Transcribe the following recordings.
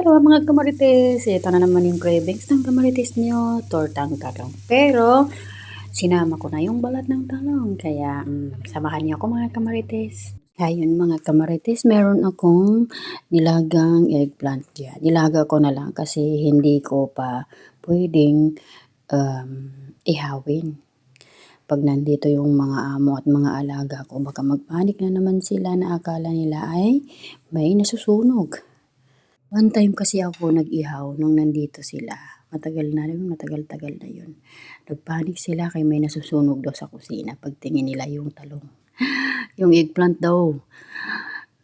Hello mga kamarites, ito na naman yung cravings ng kamarites nyo, tortang talong. Pero, sinama ko na yung balat ng talong, kaya um, samahan niyo ako mga kamarites. Ayun mga kamarites, meron akong nilagang eggplant dyan. Nilaga ko na lang kasi hindi ko pa pwedeng um, ihawin. Pag nandito yung mga amo at mga alaga ko, baka magpanik na naman sila na akala nila ay may nasusunog. One time kasi ako nag-ihaw nung nandito sila. Matagal na rin, matagal-tagal na yun. Nagpanik sila kay may nasusunog daw sa kusina pagtingin nila yung talong. yung eggplant daw.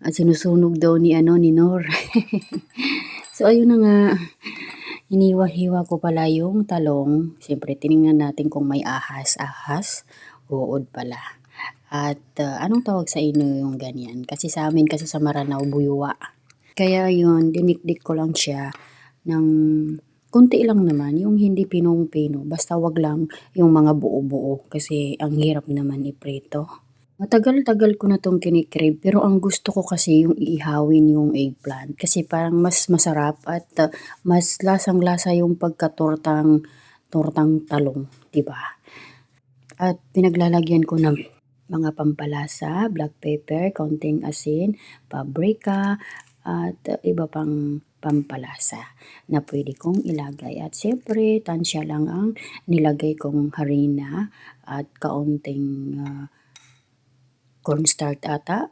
At sinusunog daw ni ano ni Nor. so ayun na nga. Hiniwa-hiwa ko pala yung talong. Siyempre tiningnan natin kung may ahas. Ahas. Uod pala. At uh, anong tawag sa inyo yung ganyan? Kasi sa amin kasi sa Maranao buyuwa. Kaya yun, dinikdik ko lang siya ng kunti lang naman, yung hindi pinong-pino. Basta wag lang yung mga buo-buo kasi ang hirap naman iprito. Matagal-tagal ko na tong kinikrave pero ang gusto ko kasi yung iihawin yung eggplant kasi parang mas masarap at uh, mas lasang-lasa yung pagkatortang tortang talong, 'di ba? At pinaglalagyan ko ng mga pampalasa, black pepper, konting asin, paprika, at iba pang pampalasa na pwede kong ilagay. At siyempre, tansya lang ang nilagay kong harina at kaunting uh, cornstarch ata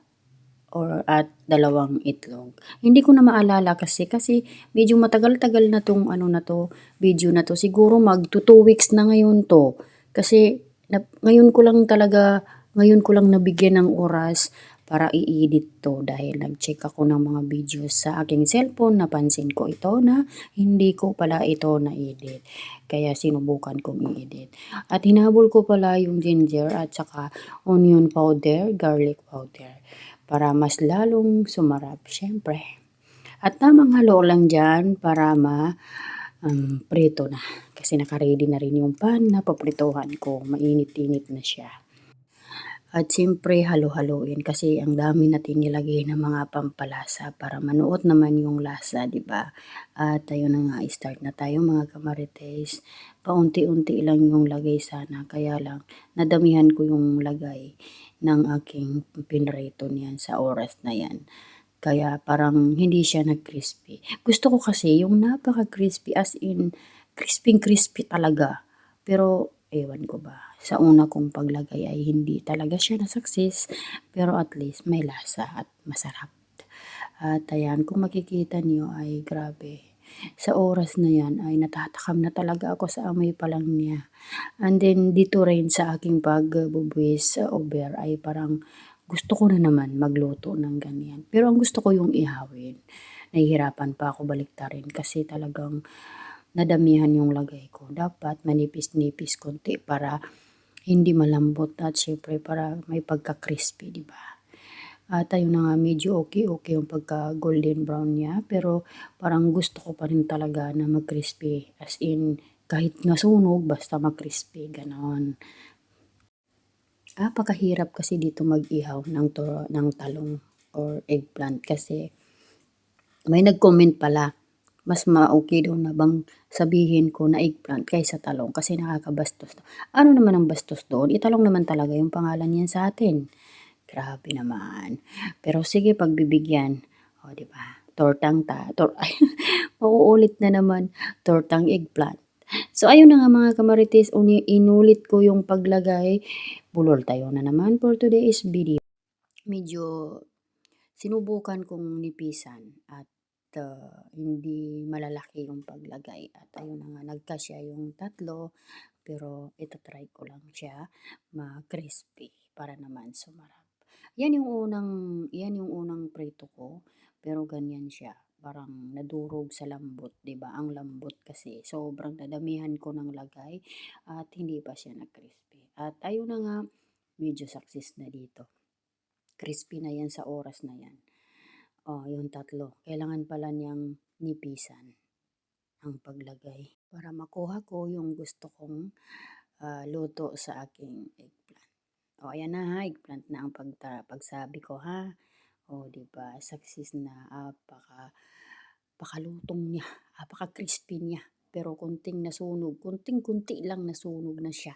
or at dalawang itlog. Hindi ko na maalala kasi kasi medyo matagal-tagal na tong ano na to, video na to. Siguro mag 2 weeks na ngayon to. Kasi na, ngayon ko lang talaga, ngayon ko lang nabigyan ng oras para i-edit to dahil nag-check ako ng mga videos sa aking cellphone. Napansin ko ito na hindi ko pala ito na-edit. Kaya sinubukan kong i-edit. At hinabol ko pala yung ginger at saka onion powder garlic powder para mas lalong sumarap syempre. At tamang halo lang dyan para ma um, prito na. Kasi nakaready na rin yung pan. Na papritohan ko. Mainit-init na siya at siyempre halo-haloin kasi ang dami natin nilagay ng mga pampalasa para manuot naman yung lasa, di ba? At ayun na nga, start na tayo mga kamarites. Paunti-unti lang yung lagay sana, kaya lang nadamihan ko yung lagay ng aking pinrito niyan sa oras na yan. Kaya parang hindi siya nag-crispy. Gusto ko kasi yung napaka-crispy as in crispy-crispy talaga. Pero ewan ko ba sa una kong paglagay ay hindi talaga siya na-success pero at least may lasa at masarap. At ayan, kung makikita niyo ay grabe. Sa oras na yan ay natatakam na talaga ako sa amoy pa lang niya. And then dito rin sa aking pagbubuwis sa over ay parang gusto ko na naman magluto ng ganyan. Pero ang gusto ko yung ihawin. Nahihirapan pa ako baliktarin kasi talagang nadamihan yung lagay ko. Dapat manipis-nipis konti para hindi malambot at syempre para may pagka-crispy, di ba? At ayun na nga, medyo okay-okay yung pagka-golden brown niya. Pero parang gusto ko pa rin talaga na mag-crispy. As in, kahit nasunog, basta mag-crispy. Ganon. Napakahirap kasi dito mag-ihaw ng, to, ng talong or eggplant kasi may nag-comment pala mas ma-okay daw na bang sabihin ko na eggplant kaysa talong kasi nakakabastos. Ano naman ang bastos doon? Italong naman talaga yung pangalan niyan sa atin. Grabe naman. Pero sige, pagbibigyan. O, di ba? Tortang ta. Tor ay, mauulit na naman. Tortang eggplant. So, ayun na nga mga kamarites. Inulit ko yung paglagay. Bulol tayo na naman for today's video. Medyo sinubukan kong nipisan at uh, hindi malalaki yung paglagay. At ayun na nga, nagkasya yung tatlo. Pero ito try ko lang siya ma-crispy para naman sumarap. Yan yung unang, yan yung unang prito ko. Pero ganyan siya. Parang nadurog sa lambot, 'di ba? Ang lambot kasi sobrang dadamihan ko ng lagay at hindi pa siya na-crispy. At ayun na nga, medyo success na dito. Crispy na yan sa oras na yan. Oh, yung tatlo. Kailangan pala niyang nipisan ang paglagay para makuha ko yung gusto kong uh, luto sa aking eggplant. O, oh, ayan na ha, eggplant na ang pagta pagsabi ko ha. O, oh, di ba? Success na, apaka napakalutong niya, napaka-crispy niya. Pero konting nasunog, konting-konti lang nasunog na siya.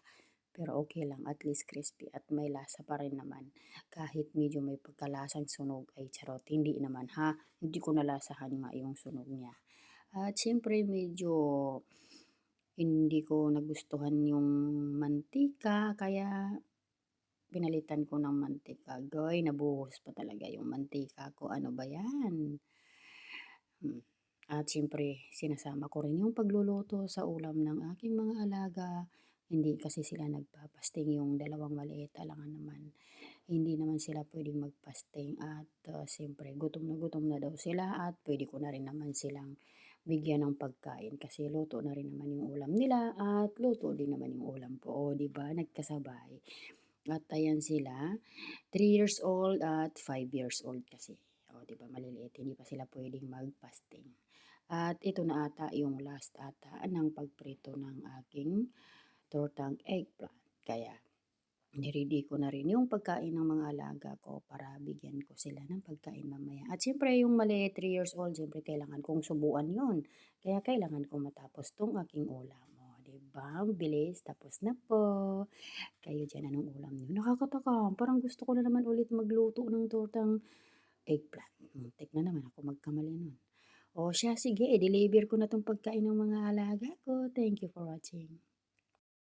Pero okay lang, at least crispy at may lasa pa rin naman. Kahit medyo may pagkalasang sunog ay charot, hindi naman ha. Hindi ko nalasahan nga yung sunog niya. At siyempre medyo hindi ko nagustuhan yung mantika, kaya pinalitan ko ng mantika. Goy, nabuhos pa talaga yung mantika ko. Ano ba yan? Hmm. At siyempre, sinasama ko rin yung pagluluto sa ulam ng aking mga alaga. Hindi kasi sila nagpapasting yung dalawang maliit. Alangan naman, hindi naman sila pwedeng magpasting. At uh, siyempre, gutom na gutom na daw sila at pwede ko na rin naman silang bigyan ng pagkain kasi luto na rin naman yung ulam nila at luto din naman yung ulam ko. O, di ba? Nagkasabay. At ayan sila, 3 years old at 5 years old kasi. O, di ba? Maliliit, hindi pa sila pwedeng magpasting. At ito na ata yung last ata ng pagprito ng aking tortang eggplant. Kaya, niready ko na rin yung pagkain ng mga alaga ko para bigyan ko sila ng pagkain mamaya. At siyempre, yung maliit, 3 years old, siyempre kailangan kong subuan yun. Kaya kailangan kong matapos tong aking ulam. O, diba? Ang bilis. Tapos na po. Kayo dyan, anong ulam nyo? Nakakataka. Parang gusto ko na naman ulit magluto ng tortang eggplant. Muntik na naman ako magkamali nun. O siya, sige, i-deliver ko na tong pagkain ng mga alaga ko. Thank you for watching.